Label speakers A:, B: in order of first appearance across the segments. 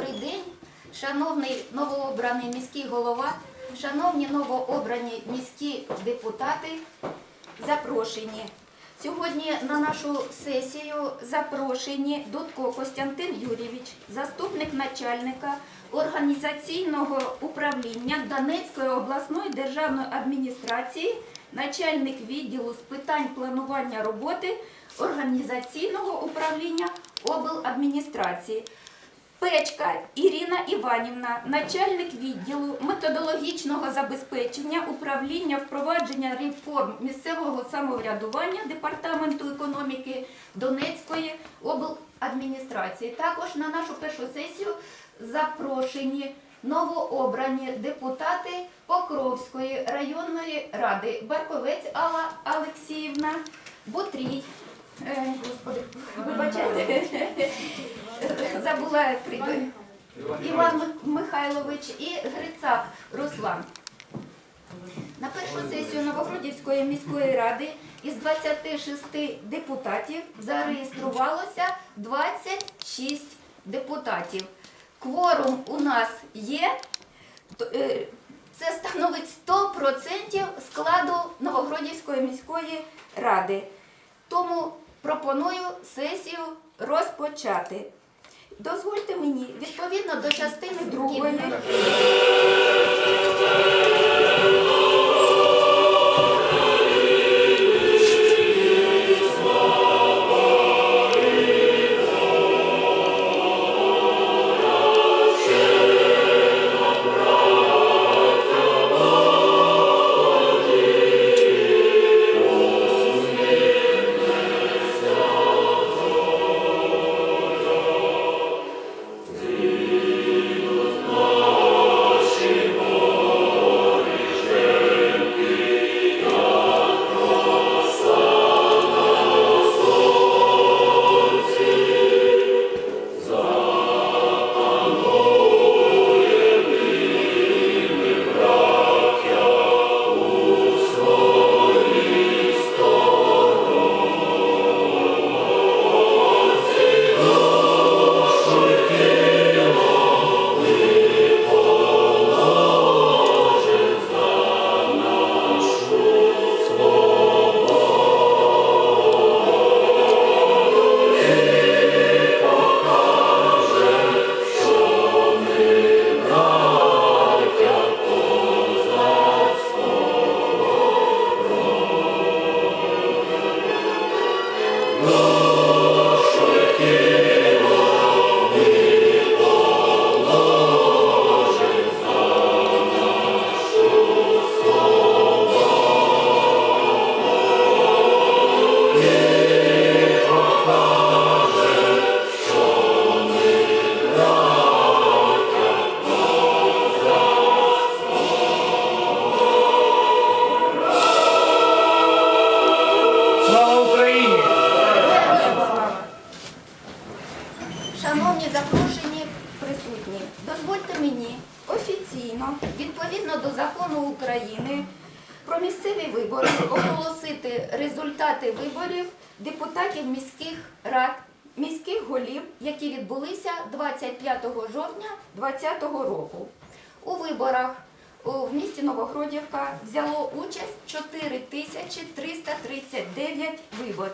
A: Добрий день, шановний новообраний міський голова, шановні новообрані міські депутати, запрошені. Сьогодні на нашу сесію запрошені Дудко Костянтин Юрійович, заступник начальника організаційного управління Донецької обласної державної адміністрації, начальник відділу з питань планування роботи організаційного управління обладміністрації. Печка Ірина Іванівна, начальник відділу методологічного забезпечення управління впровадження реформ місцевого самоврядування Департаменту економіки Донецької обладміністрації. Також на нашу першу сесію запрошені новообрані депутати Покровської районної ради Барковець Алла Алексіївна, Бутрій. Е, Господи, вибачайте, забула прізвище. Іван Михайлович і Грицак Руслан. На першу сесію Новогродівської міської ради із 26 депутатів зареєструвалося 26 депутатів. Кворум у нас є. Е, Це становить 100% складу Новогродівської міської ради. Тому пропоную сесію розпочати. Дозвольте мені, відповідно до частини другої.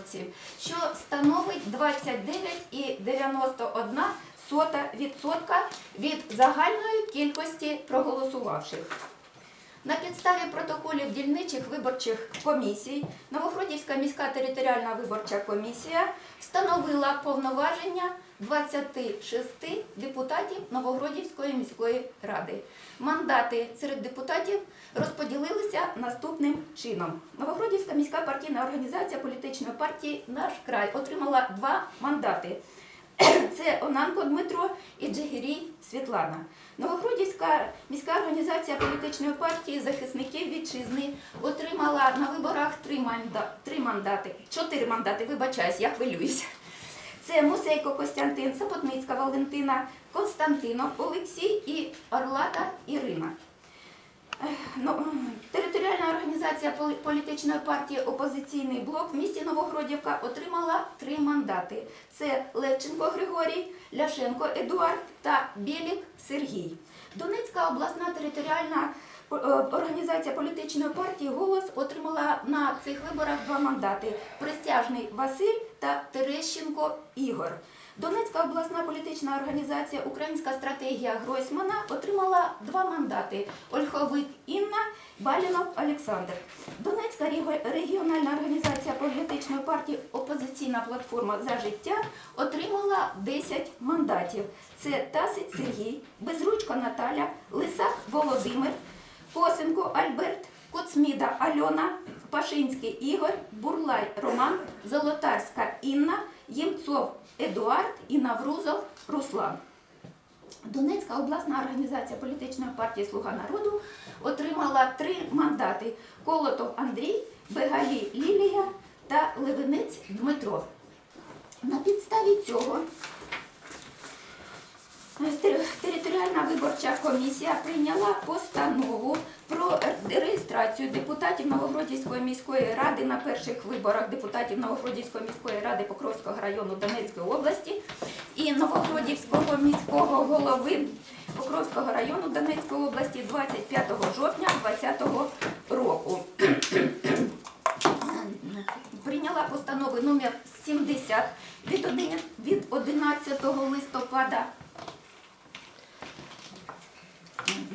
A: Виборців, що становить 29,91% від загальної кількості проголосувавших. На підставі протоколів дільничих виборчих комісій Новогродівська міська територіальна виборча комісія встановила повноваження 26 депутатів Новогродівської міської ради. Мандати серед депутатів розподілилися наступним чином. Новогродівська міська партійна організація політичної партії Наш край отримала два мандати. Це Онанко Дмитро і Джигірій Світлана. Новогродівська міська організація політичної партії захисників вітчизни отримала на виборах три, манда, три мандати, чотири мандати, вибачаюсь, я хвилююся. Це Мусейко Костянтин, Саботницька Валентина, Константинов Олексій і Орлата Ірина. Ну, територіальна організація політичної партії Опозиційний блок в місті Новогродівка отримала три мандати: це Левченко Григорій, Ляшенко Едуард та Білік Сергій. Донецька обласна територіальна е, організація політичної партії Голос отримала на цих виборах два мандати: Присяжний Василь та Терещенко Ігор. Донецька обласна політична організація Українська стратегія Гройсмана отримала два мандати: Ольховик Інна, Балінов Олександр. Донецька регіональна організація політичної партії Опозиційна платформа за життя отримала 10 мандатів. Це Тасить Сергій, Безручко Наталя, Лисак Володимир, Косенко Альберт, Коцміда Альона, Пашинський Ігор, Бурлай Роман, Золотарська Інна, Ємцов Едуард і Наврузов Руслан. Донецька обласна організація політичної партії Слуга народу отримала три мандати: Колотов Андрій, Бегалі Лілія та Левинець Дмитро. На підставі цього Територіальна виборча комісія прийняла постанову про реєстрацію депутатів Новогродівської міської ради на перших виборах депутатів Новогродівської міської ради Покровського району Донецької області і Новогродівського міського голови Покровського району Донецької області 25 жовтня 2020 року. Прийняла постанови номер 70 від один- від 11 листопада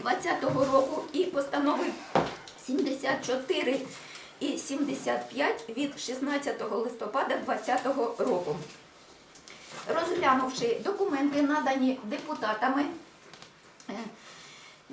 A: 2020 року і постанови 74 і 75 від 16 листопада 2020 року. Розглянувши документи, надані депутатами,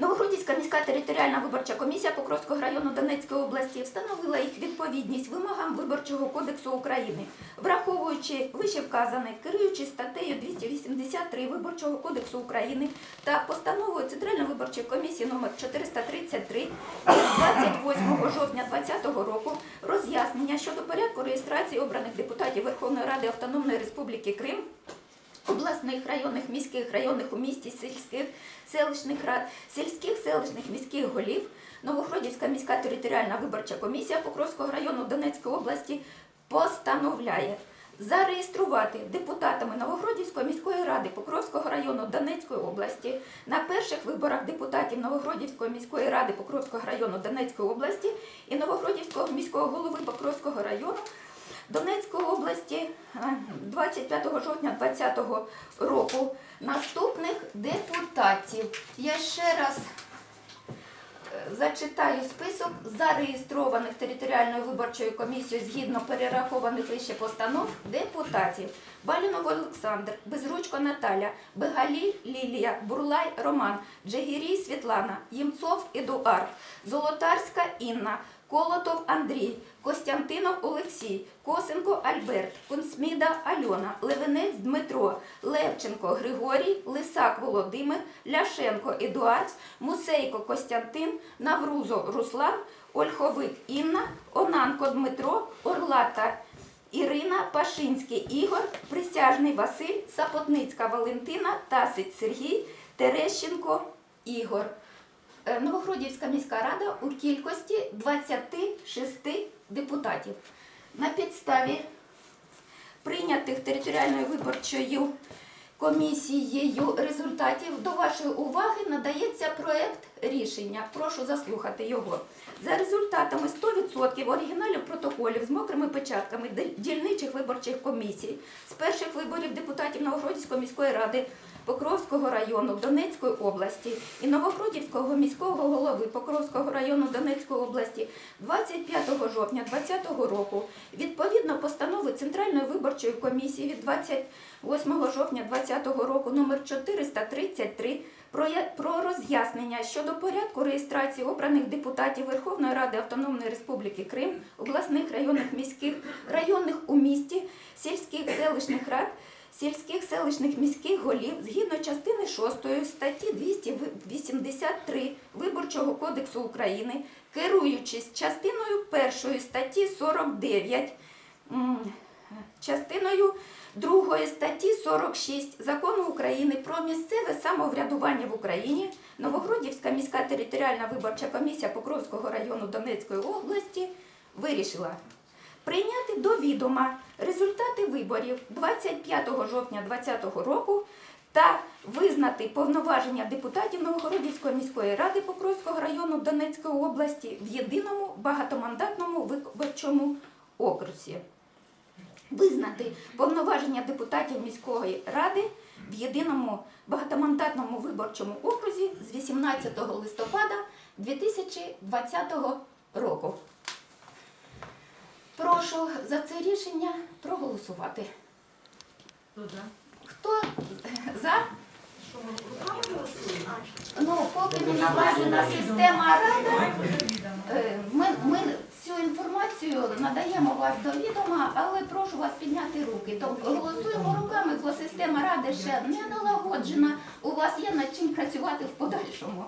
A: Новогродівська міська територіальна виборча комісія Покровського району Донецької області встановила їх відповідність вимогам Виборчого кодексу України, враховуючи вище вказане, керуючись статтею 283 Виборчого кодексу України та постановою Центральної виборчої комісії номер 433 від 28 жовтня 2020 року роз'яснення щодо порядку реєстрації обраних депутатів Верховної Ради Автономної Республіки Крим обласних районних міських районних у місті сільських селищних рад, сільських селищних міських голів, Новогродівська міська територіальна виборча комісія Покровського району Донецької області постановляє зареєструвати депутатами Новогродівської міської ради Покровського району Донецької області. На перших виборах депутатів Новогродівської міської ради Покровського району Донецької області і Новогродівського міського голови Покровського району Донецької області е, 25 жовтня 2020 року наступних депутатів. Я ще раз е, зачитаю список зареєстрованих територіальною виборчою комісією згідно перерахованих вище постанов депутатів. Балінов Олександр, Безручко Наталя, Бегалі Лілія, Бурлай Роман, Джегірій Світлана, Ємцов Едуард, Золотарська Інна, Колотов Андрій, Костянтинов Олексій, Косенко Альберт, Кунсміда Альона, Левинець Дмитро, Левченко Григорій, Лисак Володимир, Ляшенко Едуард, Мусейко Костянтин, Наврузов Руслан, Ольховик Інна, Онанко Дмитро, Орлата Ірина, Пашинський Ігор, Присяжний Василь, Сапотницька Валентина, Тасить Сергій, Терещенко Ігор. Е, Новогродівська міська рада у кількості 26 депутатів. На підставі прийнятих територіальною виборчою комісією результатів до вашої уваги надається проект рішення. Прошу заслухати його. За результатами 100% оригіналів протоколів з мокрими печатками дільничих виборчих комісій з перших виборів депутатів Новогродівської міської ради Покровського району Донецької області і Новогродівського міського голови Покровського району Донецької області 25 жовтня 2020 року відповідно постанови Центральної виборчої комісії від 28 жовтня 2020 року номер 433 про роз'яснення щодо порядку реєстрації обраних депутатів Верховної Ради Автономної Республіки Крим, обласних районних міських районних у місті, сільських селищних рад сільських селищних міських голів згідно частини 6 статті 283 Виборчого кодексу України, керуючись частиною 1 статті 49, частиною другої статті 46 Закону України про місцеве самоврядування в Україні Новогродівська міська територіальна виборча комісія Покровського району Донецької області вирішила прийняти до відома результати виборів 25 жовтня 2020 року та визнати повноваження депутатів Новогородівської міської ради Покровського району Донецької області в єдиному багатомандатному виборчому окрузі. Визнати повноваження депутатів міської ради в єдиному багатомандатному виборчому окрузі з 18 листопада 2020 року. Прошу за це рішення проголосувати.
B: Хто за?
A: Ну, поки не налажена система рада, е, ми, ми цю інформацію надаємо вас до відома, але прошу вас підняти руки. Тобто голосуємо руками, бо система ради ще не налагоджена. У вас є над чим працювати в подальшому.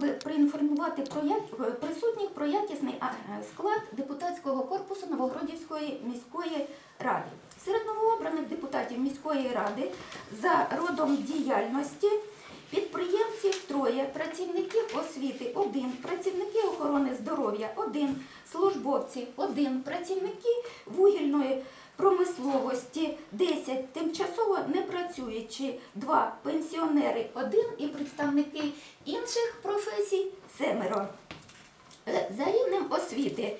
A: Би проінформувати про як- присутніх про якісний е, склад депутатського корпусу Новогродівської міської ради. Серед новообраних депутатів міської ради за родом діяльності підприємців троє, працівників освіти один, працівники охорони здоров'я один, службовці один, працівники вугільної промисловості 10, тимчасово не працюючі 2, пенсіонери 1 і представники інших професій семеро. Е, За рівнем освіти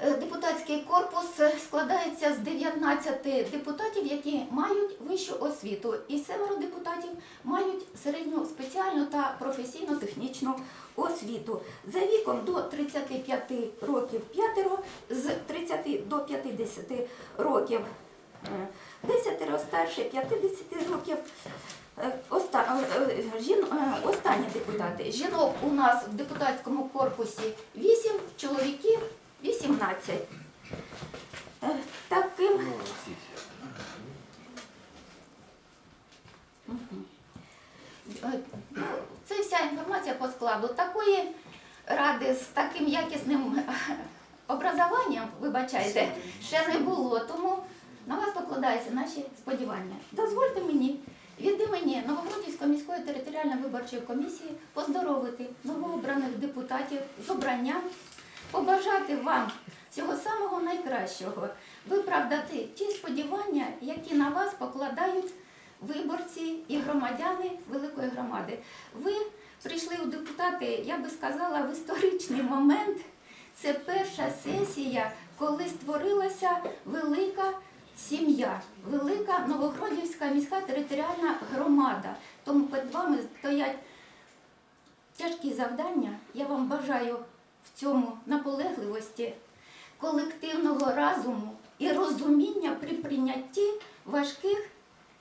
A: е, депутатський корпус складається з 19 депутатів, які мають вищу освіту, і семеро депутатів мають середню спеціальну та професійно-технічну освіту. За віком до 35 років п'ятеро, з 30 до 50 років е, десятеро старше 50 років. Е, Оста, е, жін, останні депутати. Жінок у нас в депутатському корпусі 8, чоловіків 18. Е, Таким ну, Це вся інформація по складу. Такої ради з таким якісним образованням, вибачайте, ще не було. Тому на вас покладаються наші сподівання. Дозвольте мені від імені Новогродівської міської територіальної виборчої комісії поздоровити новообраних депутатів з обранням, побажати вам всього самого найкращого, виправдати ті сподівання, які на вас покладають виборці і громадяни великої громади. Ви прийшли у депутати, я би сказала, в історичний момент. Це перша сесія, коли створилася велика сім'я, велика Новогродівська міська територіальна громада. Тому перед вами стоять тяжкі завдання. Я вам бажаю в цьому наполегливості, колективного разуму і розуміння при прийнятті важких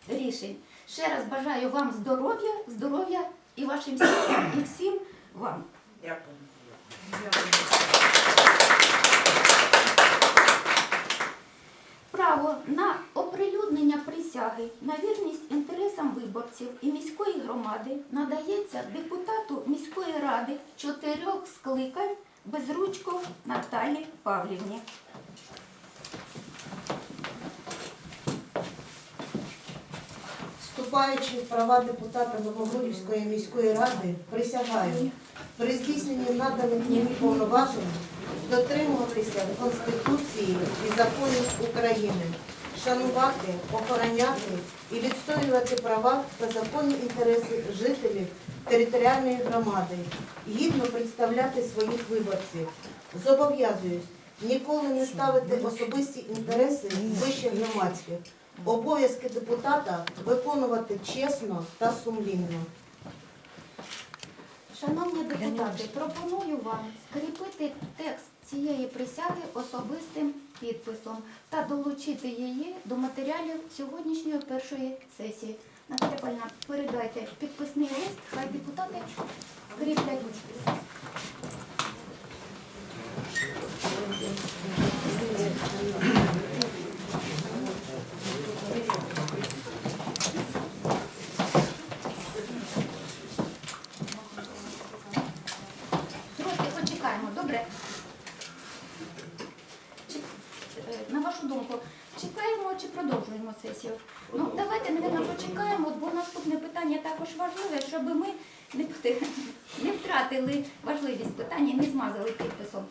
A: рішень. Ще раз бажаю вам здоров'я, здоров'я і вашим сім'ям, і всім вам.
C: Дякую.
A: Право на оприлюднення присяги на вірність інтересам виборців і міської громади надається депутату міської ради чотирьох скликань Безручко Наталі Павлівні.
D: Вступаючи права депутата Новогрудівської міської ради, присягаю при здійсненні наданих мені повноважень дотримуватися Конституції і законів України, шанувати, охороняти і відстоювати права та законні інтереси жителів територіальної громади, гідно представляти своїх виборців. Зобов'язуюсь ніколи не ставити особисті інтереси вище громадських. Обов'язки депутата виконувати чесно та сумлінно.
A: Шановні депутати, пропоную вам скріпити текст цієї присяги особистим підписом та долучити її до матеріалів сьогоднішньої першої сесії. Наталя Пальна, передайте підписний лист, хай депутати скріплять. вашу думку, чекаємо чи продовжуємо сесію? Ну, давайте, напевно, почекаємо, бо наступне питання також важливе, щоб ми не, втратили важливість питання не змазали підписом.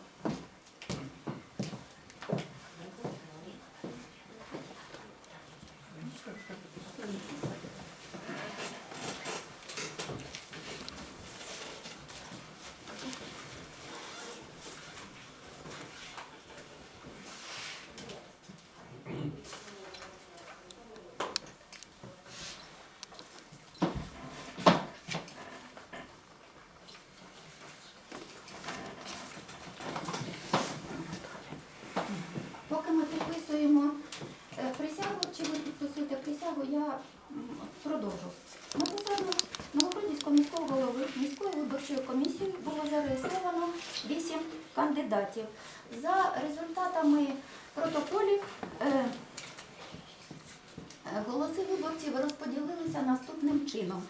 A: Поки ми підписуємо е, присягу, чи ви підписуєте присягу, я м, продовжу. На посаду Новопридільського міського голови міської виборчої комісії було зареєстровано 8 кандидатів. За результатами протоколів е, е, голоси виборців розподілилися наступним чином.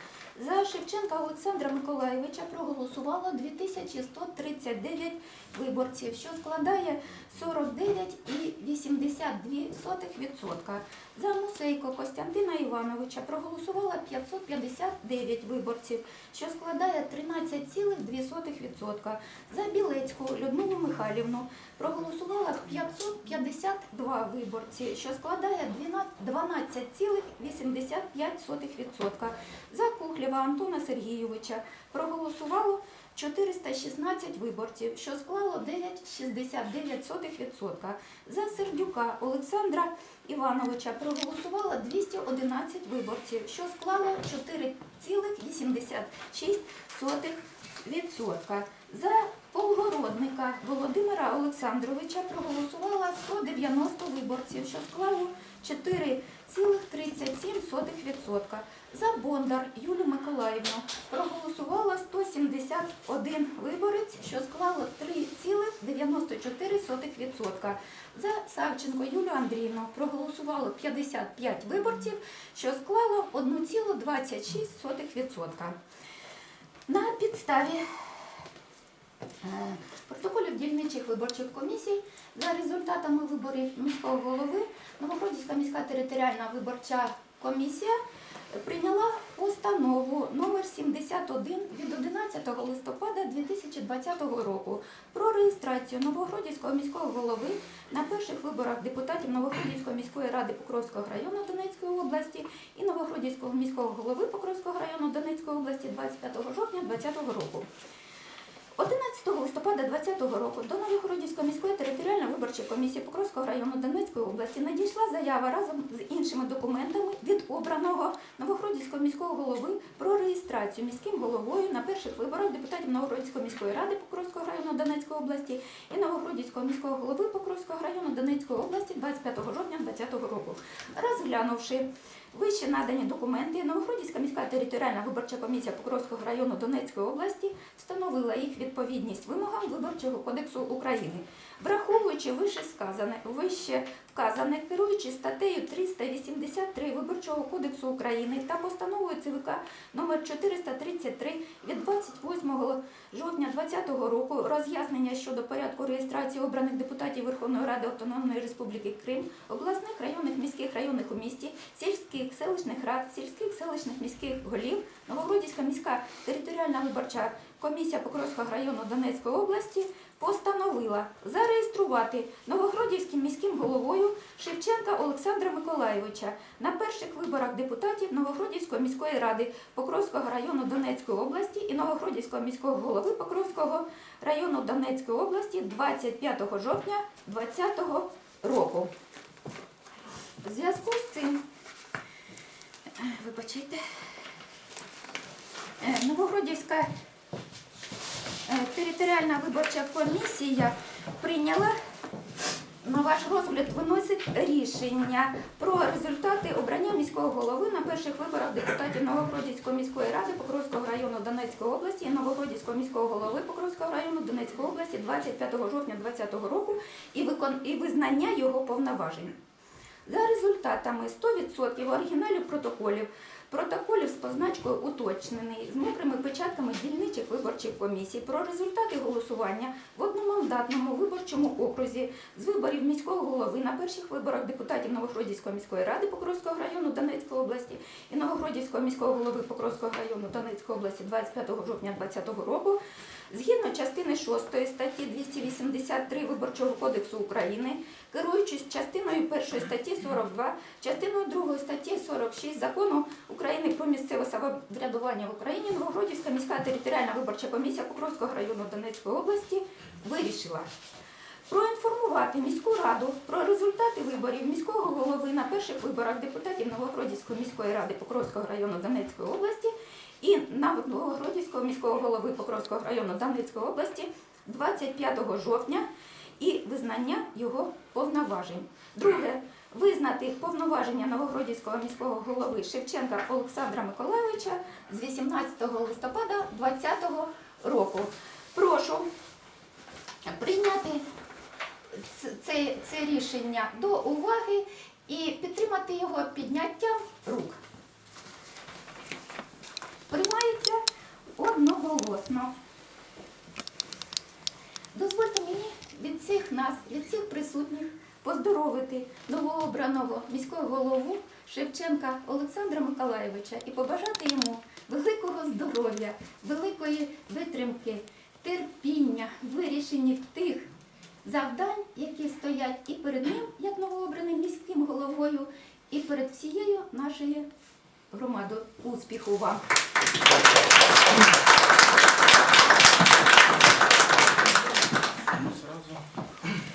A: За Шевченка Олександра Миколаєвича проголосувало 2139 виборців, що складає 49,82%. За Мусейко Костянтина Івановича проголосувало 559 виборців, що складає 13,2%. За Білецьку Людмилу Михайлівну проголосувало 552 виборці, що складає 12,85%. За Кухлєва Антона Сергійовича проголосувало 416 виборців, що склало 9,69%. За Сердюка Олександра Івановича проголосувало 211 виборців, що склало 4,86%. За Полгородника Володимира Олександровича проголосувало 190 виборців, що склало 4,37%. За Бондар Юлію Миколаївну проголосувало 171 виборець, що склало 3,94%. За Савченко Юлію Андріївну проголосувало 55 виборців, що склало 1,26%. На підставі е, протоколів дільничих виборчих комісій за результатами виборів міського голови Новогродівська міська територіальна виборча комісія прийняла постанову номер 71 від 11 листопада 2020 року про реєстрацію Новогродівського міського голови на перших виборах депутатів Новогродівської міської ради Покровського району Донецької області і Новогродівського міського голови Покровського району Донецької області 25 жовтня 2020 року. 11 листопада 2020 року до Новогродівської міської територіальної виборчої комісії Покровського району Донецької області надійшла заява разом з іншими документами від обраного Новогродівського міського голови про реєстрацію міським головою на перших виборах депутатів Новогродівської міської ради Покровського району Донецької області і Новогродівського міського голови Покровського району Донецької області 25 жовтня 2020 року. Розглянувши Вище надані документи Новогродівська міська територіальна виборча комісія Покровського району Донецької області встановила їх відповідність вимогам Виборчого кодексу України. Враховуючи вище сказане, вище вказане, керуючи статтею 383 Виборчого кодексу України та постановою ЦВК номер 433 від 28 жовтня 2020 року роз'яснення щодо порядку реєстрації обраних депутатів Верховної Ради Автономної Республіки Крим, обласних районних міських районних у місті, сільських селищних рад, сільських селищних міських голів, Новогродівська міська територіальна виборча комісія Покровського району Донецької області постановила зареєструвати Новогродівським міським головою Шевченка Олександра Миколаєвича на перших виборах депутатів Новогродівської міської ради Покровського району Донецької області і Новогродівського міського голови Покровського району Донецької області 25 жовтня 2020 року. В зв'язку з цим, е, вибачайте, е, Новогродівська територіальна виборча комісія прийняла на ваш розгляд виносить рішення про результати обрання міського голови на перших виборах депутатів Новогродівської міської ради Покровського району Донецької області і Новогродівського міського голови Покровського району Донецької області 25 жовтня 2020 року і, викон... і визнання його повноважень. За результатами 100% оригіналів протоколів протоколів з позначкою уточнений з мокрими печатками дільничих виборчих комісій про результати голосування в одномандатному виборчому окрузі з виборів міського голови на перших виборах депутатів Новогродівської міської ради Покровського району Донецької області і Новогродівського міського голови Покровського району Донецької області 25 жовтня 2020 року. Згідно частини 6 статті 283 Виборчого кодексу України, керуючись частиною 1 статті 42, частиною 2 статті 46 Закону України про місцеве самоврядування в Україні, Новогродівська міська територіальна виборча комісія Покровського району Донецької області вирішила проінформувати міську раду про результати виборів міського голови на перших виборах депутатів Новогродівської міської ради Покровського району Донецької області і на Новогродівського міського голови Покровського району Донецької області 25 жовтня і визнання його повноважень. Друге, визнати повноваження Новогродівського міського голови Шевченка Олександра Миколайовича з 18 листопада 2020 року. Прошу прийняти це, це рішення до уваги і підтримати його підняттям рук. Приймається одноголосно. Дозвольте мені від всіх нас, від всіх присутніх поздоровити новообраного міського голову Шевченка Олександра Миколаєвича і побажати йому великого здоров'я, великої витримки, терпіння в вирішенні тих завдань, які стоять і перед ним, як новообраним міським головою, і перед всією нашою громадою. Успіху вам!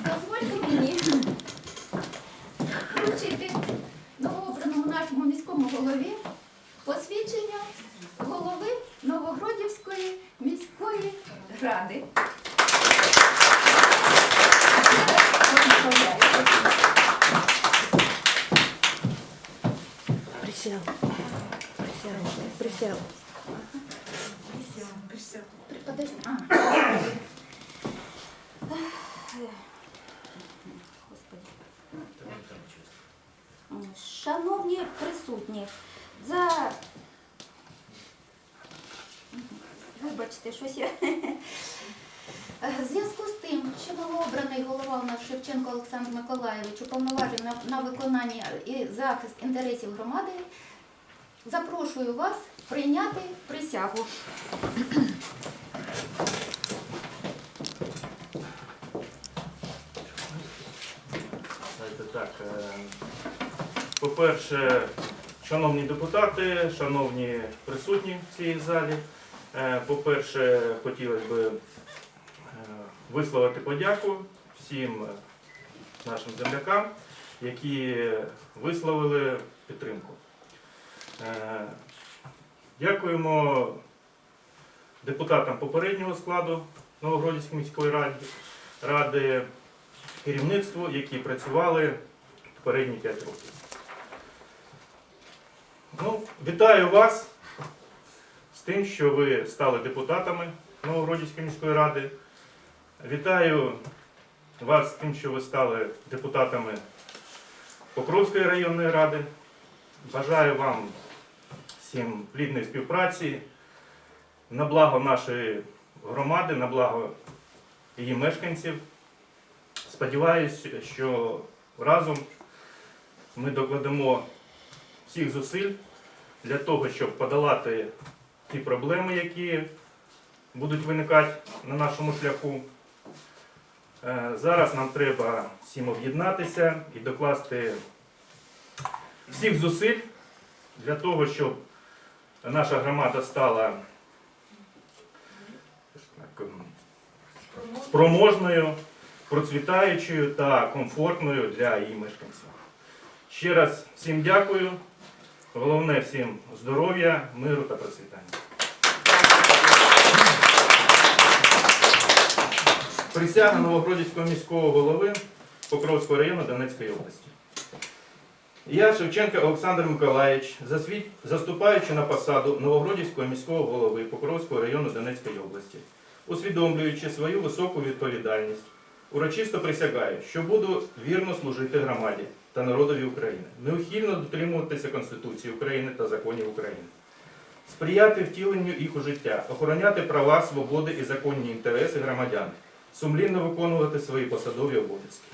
A: Дозвольте мені вручити новообраному нашому міському голові посвідчення голови Новогродівської міської ради. Шановні присутні, за вибачте, щось я. В зв'язку з тим, що новообраний голова у нас Шевченко Олександр Миколаєвич уповноважений на, на виконання і захист інтересів громади, запрошую вас прийняти присягу.
E: По-перше, шановні депутати, шановні присутні в цій залі, е, по-перше, хотілося б е, висловити подяку всім нашим землякам, які висловили підтримку. Е, Дякуємо депутатам попереднього складу Новогродівської міської ради, ради керівництву, які працювали попередні 5 років. Ну, вітаю вас з тим, що ви стали депутатами Новогродівської міської ради. Вітаю вас з тим, що ви стали депутатами Покровської районної ради. Бажаю вам всім плідної співпраці на благо нашої громади, на благо її мешканців. Сподіваюсь, що разом ми докладемо всіх зусиль для того, щоб подолати ті проблеми, які будуть виникати на нашому шляху. Е, Зараз нам треба всім об'єднатися і докласти всіх зусиль для того, щоб наша громада стала спроможною процвітаючою та комфортною для її мешканців. Ще раз всім дякую. Головне всім здоров'я, миру та процвітання. Присяга Новогродівського міського голови Покровського району Донецької області. Я, Шевченко Олександр Миколаївич, заступаючи на посаду Новогродівського міського голови Покровського району Донецької області, усвідомлюючи свою високу відповідальність Урочисто присягаю, що буду вірно служити громаді та народові України, неухильно дотримуватися Конституції України та законів України, сприяти втіленню їх у життя, охороняти права, свободи і законні інтереси громадян, сумлінно виконувати свої посадові обов'язки.